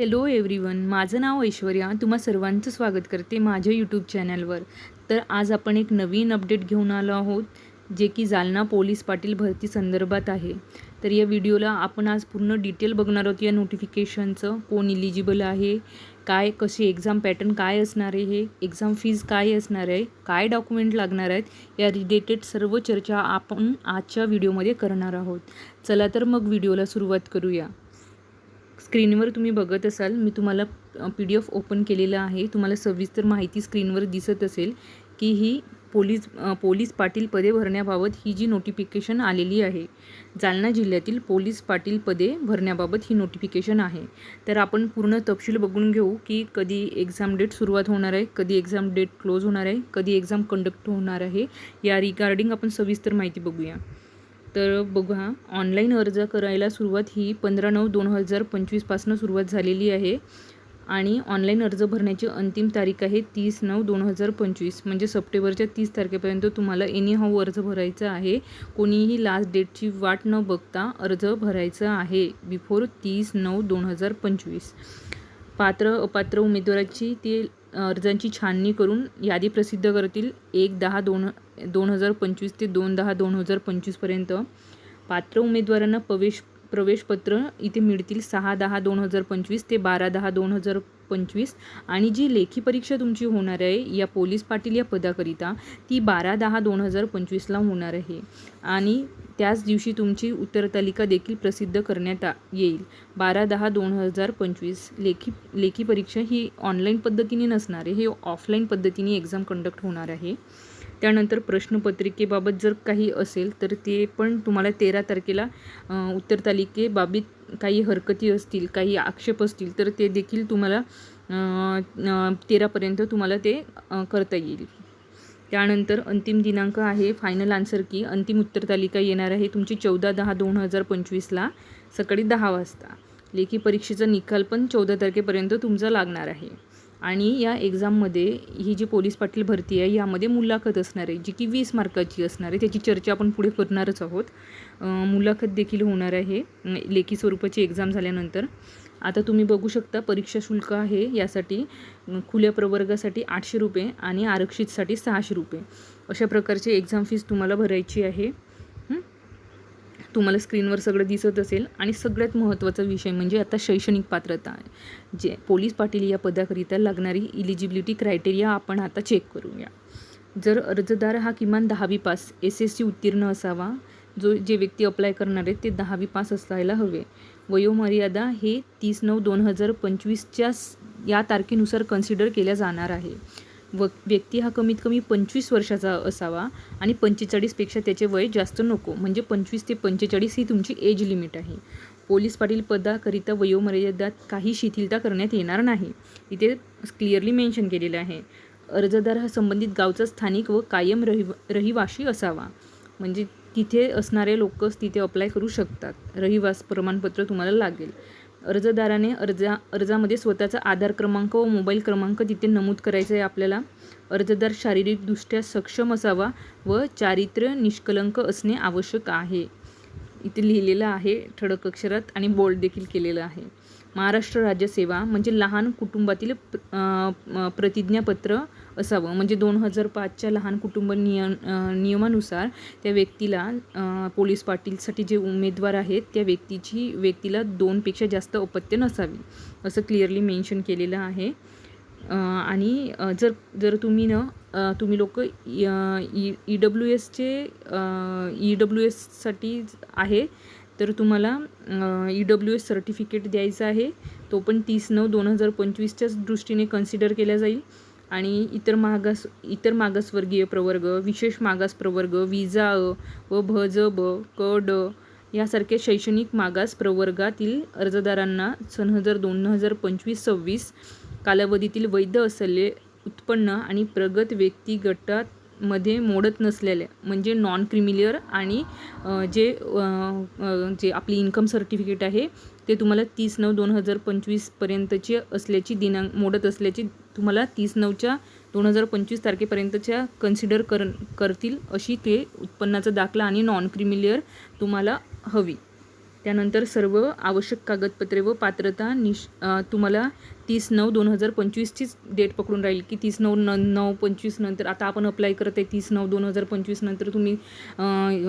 Hello everyone माझं नाव ऐश्वर्या. तुम्हा सर्वांचं स्वागत करते माझ्या यूट्यूब चॅनलवर तर आज आपण एक नवीन अपडेट घेऊन आलो आहोत जे की जालना पोलीस पाटील भरती संदर्भात आहे. तर या व्हिडिओला आपण आज पूर्ण डिटेल बघणार आहोत. या नोटिफिकेशनचं कोण इलिजिबल आहे काय कशी एक्झाम पॅटर्न काय असणार आहे हे एक्झाम फीज काय असणार आहे काय डॉक्युमेंट लागणार आहेत या रिलेटेड सर्व चर्चा आपण आजच्या व्हिडिओमध्ये करणार आहोत. चला तर मग व्हिडिओला सुरुवात करूया. स्क्रीनवर तुम्ही बघत असाल मी तुम्हाला पी डी एफ ओपन केलेलं आहे. तुम्हाला सविस्तर माहिती स्क्रीनवर दिसत असेल की ही पोलीस पोलीस पाटील पदे भरण्याबाबत ही जी नोटिफिकेशन आलेली आहे जालना जिल्ह्यातील पोलीस पाटील पदे भरण्याबाबत ही नोटिफिकेशन आहे. तर आपण पूर्ण तपशील बघून घेऊ की कधी एक्झाम डेट सुरुवात होणार आहे कधी एक्झाम डेट क्लोज होणार आहे कधी एक्झाम कंडक्ट होणार आहे. या रिगार्डिंग आपण सविस्तर माहिती बघूया. तर बघा ऑनलाईन अर्ज करायला सुरुवात ही पंधरा नऊ दोन हजार पंचवीसपासून सुरुवात झालेली आहे. आणि ऑनलाईन अर्ज भरण्याची अंतिम तारीख आहे तीस नऊ दोन हजार पंचवीस. म्हणजे सप्टेंबरच्या तीस तारखेपर्यंत तुम्हाला एनी हाऊ अर्ज भरायचा आहे. कोणीही लास्ट डेटची वाट न बघता अर्ज भरायचा आहे बिफोर तीस नऊ दोन हजार पंचवीस. पात्र अपात्र उमेदवाराची ते अर्जांची छाननी करून यादी प्रसिद्ध करतील. एक दहा दोन दोन हजार पंचवीस ते दोन दहा दोन हजार पंचवीसपर्यंत पात्र उमेदवारांना प्रवेश प्रवेशपत्र इथे मिळतील. सहा दहा दोन हजार पंचवीस ते बारा दहा दोन हजार पंचवीस. आणि जी लेखी परीक्षा तुमची होणार आहे या पोलीस पाटील या पदाकरिता ती बारा दहा दोन हजार पंचवीसला होणार आहे. आणि त्याच दिवशी तुमची उत्तरतालिका देखील प्रसिद्ध करण्यात आ येईल. बारा दहा दोन हजार पंचवीस. लेखी लेखी परीक्षा ही ऑनलाईन पद्धतीने नसणार आहे. हे ऑफलाईन पद्धतीने एक्झाम कंडक्ट होणार आहे. त्यानंतर प्रश्नपत्रिकेबाबत जर काही असेल तर ते पण तुम्हाला तेरा तारखेला उत्तरतालिकेबाबत काही हरकती असतील काही आक्षेप असतील तर ते देखील तुम्हाला तेरापर्यंत तुम्हाला ते करता येईल. त्यानंतर अंतिम दिनांक आहे फायनल आन्सर की अंतिम उत्तरतालिका येणार आहे तुमची चौदा दहा दोन हजार पंचवीसला सकाळी दहा वाजता. लेखी परीक्षेचा निकाल पण चौदा तारखेपर्यंत तुमचा लागणार आहे. आणि या एक्झाममध्ये ही जी पोलीस पाटील भरती आहे यामध्ये मुलाखत असणार आहे जी की वीस मार्काची असणार आहे त्याची चर्चा आपण पुढे करणारच आहोत. मुलाखत देखील होणार आहे. लेखी स्वरूपाची एक्झाम झाल्यानंतर. आता तुम्ही बघू शकता परीक्षा शुल्क आहे यासाठी खुल्या प्रवर्गासाठी आठशे रुपये आणि आरक्षितसाठी सहाशे रुपये. अशा प्रकारची एक्झाम फीस तुम्हाला भरायची आहे. तुम्हाला स्क्रीनवर सगळं दिसत असेल आणि सगळ्यात महत्त्वाचा विषय म्हणजे आता शैक्षणिक पात्रता आहे. जे पोलीस पाटील या पदाकरिता लागणारी इलिजिबिलिटी क्रायटेरिया आपण आता चेक करूया. जर अर्जदार हा किमान दहावी पास एस एस सी उत्तीर्ण असावा जो जे व्यक्ती अप्लाय करणार आहेत ते दहावी पास असायला हवे. वयोमर्यादा हे तीस नऊ दोन हजार पंचवीसच्या या तारखेनुसार कन्सिडर केल्या जाणार आहे. व व्यक्ती हा कमीत कमी पंचवीस वर्षाचा असावा आणि पंचेचाळीसपेक्षा त्याचे वय जास्त नको. म्हणजे पंचवीस ते पंचेचाळीस ही तुमची एज लिमिट आहे. पोलीस पाटील पदाकरिता वयोमर्यादात काही शिथिलता करण्यात येणार नाही. इथे क्लिअरली मेन्शन केलेलं आहे. अर्जदार हा संबंधित गावचा स्थानिक व कायम रहि रहिवाशी असावा. म्हणजे तिथे असणारे लोकच तिथे अप्लाय करू शकतात. रहिवास प्रमाणपत्र तुम्हाला लागेल. अर्जदाराने अर्जा अर्जामध्ये स्वतःचा आधार क्रमांक व मोबाईल क्रमांक तिथे नमूद करायचा आहे आपल्याला. अर्जदार शारीरिकदृष्ट्या सक्षम असावा व चारित्र्य निष्कलंक असणे आवश्यक आहे. इथे लिहिलेलं आहे ठळक अक्षरात आणि बोल्ड देखील केलेलं आहे. महाराष्ट्र राज्य सेवा म्हणजे लहान कुटुंबातील प्र- प्रतिज्ञापत्र असावं. म्हणजे दोन हजार पाचच्या लहान कुटुंब नियम नियमानुसार त्या व्यक्तीला पोलीस पाटीलसाठी जे उमेदवार आहेत त्या व्यक्तीची व्यक्तीला दोनपेक्षा जास्त अपत्य नसावी असं क्लिअरली मेन्शन केलेलं आहे. आणि जर जर तुम्ही न तुम्ही लोक ई ई डब्ल्यू एसचे ई डब्ल्यू एससाठी आहे तर तुम्हाला ई डब्ल्यू एस सर्टिफिकेट द्यायचं आहे. तो पण तीस नऊ दोन हजार पंचवीसच्याच दृष्टीने कन्सिडर केला जाईल. आणि इतर मागास इतर मागासवर्गीय प्रवर्ग विशेष मागास प्रवर्ग विजा अ व भ ज ब क ड यासारख्या शैक्षणिक मागास प्रवर्गातील अर्जदारांना सन हजार दोन हजार पंचवीस सव्वीस कालावधीतील वैध असलेले उत्पन्न आणि प्रगत व्यक्ती मध्ये मोडत नसलेल्या म्हणजे नॉन क्रिमिलियर आणि जे जे आपली इन्कम सर्टिफिकेट आहे ते तुम्हाला तीस नऊ दोन हजार पंचवीसपर्यंतची असल्याची दिनांक मोडत असल्याची तुम्हाला तीस नऊच्या दोन हजार पंचवीस तारखेपर्यंतच्या कन्सिडर कर करतील अशी ते उत्पन्नाचा दाखला आणि नॉन क्रिमिलियर तुम्हाला हवी. त्यानंतर सर्व आवश्यक कागदपत्रे व पात्रता निश तुम्हाला तीस नऊ दोन हजार पंचवीसचीच डेट पकडून राहील की तीस नऊ न नऊ पंचवीस नंतर आता आपण अप्लाय करत आहे तीस नऊ दोन हजार पंचवीस नंतर तुम्ही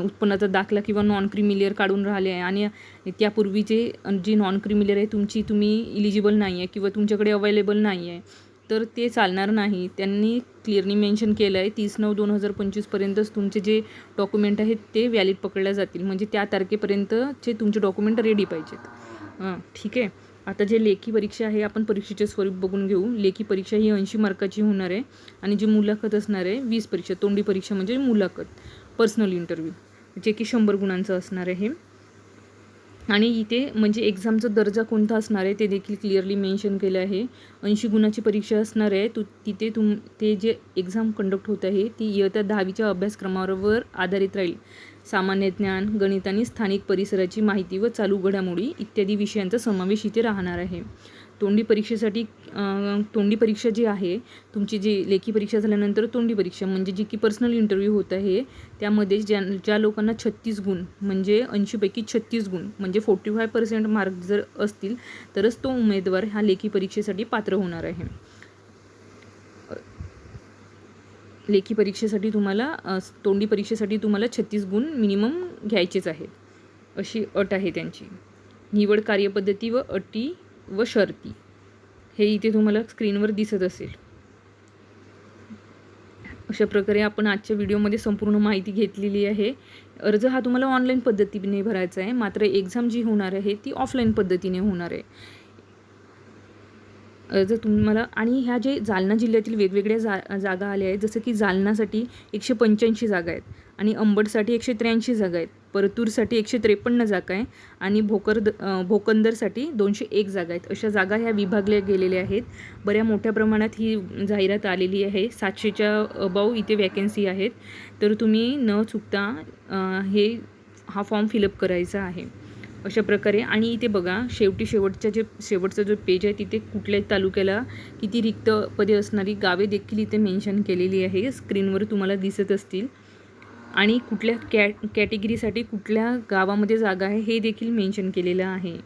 उत्पन्नाचा दाखला किंवा नॉन क्रिमिलियर काढून राहिले आहे. आणि त्यापूर्वीचे जी नॉन क्रिमिलियर आहे तुमची तुम्ही इलिजिबल नाही आहे किंवा तुमच्याकडे अवेलेबल नाही आहे. तर ते चालणार नाही. त्यांनी क्लिअरली मेन्शन केलं आहे तीस नऊ दोन हजार पंचवीसपर्यंतच तुमचे जे डॉक्युमेंट आहेत ते व्हॅलिड पकडल्या जातील. म्हणजे त्या तारखेपर्यंतचे तुमचे डॉक्युमेंट रेडी पाहिजेत. हां ठीक आहे. आता जे लेखी परीक्षा आहे आपण परीक्षेचे स्वरूप बघून घेऊ. लेखी परीक्षा ही ऐंशी मार्काची होणार आहे आणि जी मुलाखत असणार आहे वीस परीक्षा तोंडी परीक्षा म्हणजे मुलाखत पर्सनल इंटरव्ह्यू जे की शंभर गुणांचं असणार आहे आणि इथे म्हणजे एक्झामचा दर्जा कोणता असणार आहे ते देखील क्लिअरली मेन्शन केलं आहे. ऐंशी गुणाची परीक्षा असणार आहे. तू तिथे तुम ते जे एक्झाम कंडक्ट होत आहे ती इयत्ता दहावीच्या अभ्यासक्रमावर आधारित राहील. सामान्य ज्ञान गणित आणि स्थानिक परिसराची माहिती व चालू घडामोडी इत्यादी विषयांचा समावेश इथे राहणार आहे. तोंडी परीक्षेसाठी तोंडी परीक्षा जी आहे तुमची जी लेखी परीक्षा झाल्यानंतर तोंडी परीक्षा म्हणजे जी की पर्सनल इंटरव्ह्यू होत आहे त्यामध्ये ज्या ज्या लोकांना छत्तीस गुण म्हणजे ऐंशीपैकी छत्तीस गुण म्हणजे फोर्टी फाय पर्सेंट मार्क जर असतील तरच तो उमेदवार ह्या लेखी परीक्षेसाठी पात्र होणार आहे. लेखी परीक्षेसाठी तुम्हाला तोंडी परीक्षेसाठी तुम्हाला छत्तीस गुण मिनिमम घ्यायचेच आहेत अशी अट आहे त्यांची. निवड कार्यपद्धती व अटी व शर्ती. हे इथे तुम्हाला स्क्रीनवर दिसत असेल. अशा प्रकारे आपण आजच्या व्हिडिओमध्ये संपूर्ण माहिती घेतलेली आहे. अर्ज हा तुम्हाला ऑनलाईन पद्धतीने भरायचा आहे. मात्र एक्झाम जी होणार आहे ती ऑफलाईन पद्धतीने होणार आहे. जर तुम्हाला आणि ह्या जे जालना जिल्ह्यातील वेगवेगळ्या जा जागा आल्या आहेत जसं की जालनासाठी एकशे पंच्याऐंशी जागा आहेत आणि अंबडसाठी एकशे त्र्याऐंशी जागा आहेत. परतूरसाठी एकशे त्रेपन्न जागा आहे आणि भोकरद द भोकंदरसाठी दोनशे एक जागा आहेत. अशा जागा ह्या विभागल्या गेलेल्या आहेत. बऱ्या मोठ्या प्रमाणात ही जाहिरात आलेली आहे. सातशेच्या अबाव इथे वॅकन्सी आहेत. तर तुम्ही न चुकता हे हा फॉर्म फिलअप करायचा आहे. अशा प्रकारे. आणि इथे बघा शेवटी शेवटच्या जे शेवटचा जो पेज आहे तिथे कुठल्याही तालुक्याला किती रिक्त पदे असणारी गावे देखील इथे मेन्शन केलेली आहे. स्क्रीनवर तुम्हाला दिसत असतील. आणि कुठल्या कॅ कॅटेगरीसाठी कुठल्या गावामध्ये जागा आहे हे देखील मेन्शन केलेलं आहे.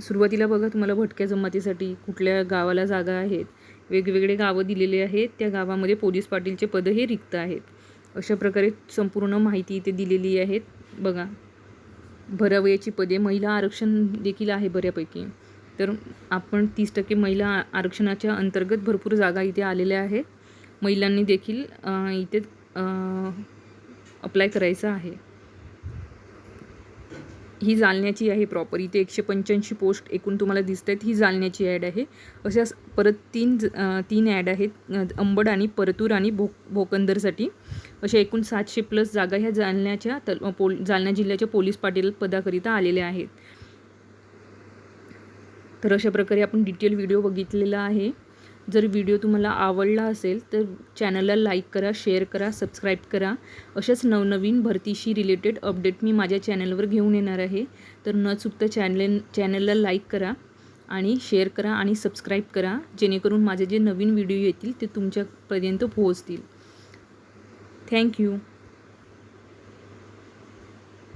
सुरुवातीला बघा तुम्हाला भटक्या जमातीसाठी कुठल्या गावाला जागा आहेत वेगवेगळे गावं दिलेले आहेत त्या गावामध्ये पोलीस पाटीलचे पद हे रिक्त आहेत. अशा प्रकारे संपूर्ण माहिती इथे दिलेली आहेत बघा भरावयाची पदे महिला आरक्षण देखील आहे बऱ्यापैकी. तर आपण तीस टक्के महिला आरक्षणाच्या अंतर्गत भरपूर जागा इथे आलेल्या आहेत. महिलांनी देखील इथे अप्लाय करायचं आहे. ही जालन्याची आहे प्रॉपर इथे एकशे पंच्याऐंशी पोस्ट एकूण तुम्हाला दिसत आहेत ही जालन्याची ॲड आहे. अशा परत तीन ज- तीन ॲड आहेत अंबड आणि परतूर आणि भो भोकंदरसाठी. अशा एकूण सातशे प्लस जागा ह्या जालन्याच्या तल पोल जालना जिल्ह्याच्या पोलीस पाटील पदाकरिता आलेल्या आहेत. तर अशा प्रकारे आपण डिटेल व्हिडिओ बघितलेला आहे. जर व्हिडिओ तुम्हाला आवडला असेल तर चॅनलला लाईक करा शेअर करा सबस्क्राईब करा. अशाच नवनवीन भरतीशी रिलेटेड अपडेट मी माझ्या चॅनलवर घेऊन येणार आहे. तर न चुकता चॅनल चॅनलला लाईक करा आणि शेअर करा आणि सबस्क्राईब करा जेणेकरून माझे जे नवीन व्हिडिओ येतील ते तुमच्यापर्यंत पोहोचतील. थँक्यू